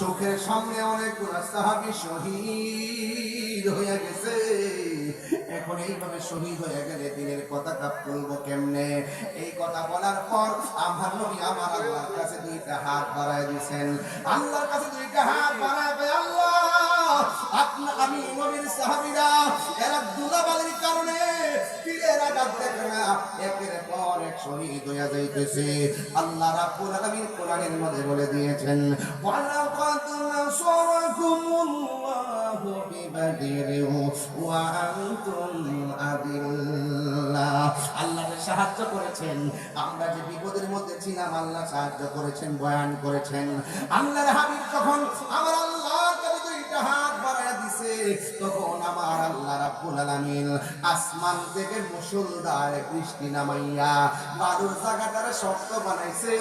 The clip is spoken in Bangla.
চোখের সামনে অনেকগুলো সাহাবি শহীদ হয়ে গেছে। এখন এইভাবে শহীদ হয়ে গেলে দিনের পতাকা তুলবো কেমনে? এই কথা বলার পর আমার নবী আমার আল্লাহর কাছে দুইটা হাত বাড়ায় দিয়েছেন। আল্লাহর কাছে দুইটা হাত বাড়ায় আল্লাহ, আপনা আমি নবীর সাহাবীরা, এরা আল্লাহ আল্লাহ সাহায্য করেছেন, আমরা যে বিপদের মধ্যে ছিলাম, আল্লাহ সাহায্য করেছেন, বয়ান করেছেন। আল্লাহর হাবিব যখন আমার আল্লাহর কাছে দুইটা হাত বাড়ায় দিছে, তখন আমার আল্লাহ রাব্বুল আলামিন। আসমান থেকে মুসলধারে বৃষ্টি নামাইয়া বালুর জায়গাটারে শক্ত বানাইছে।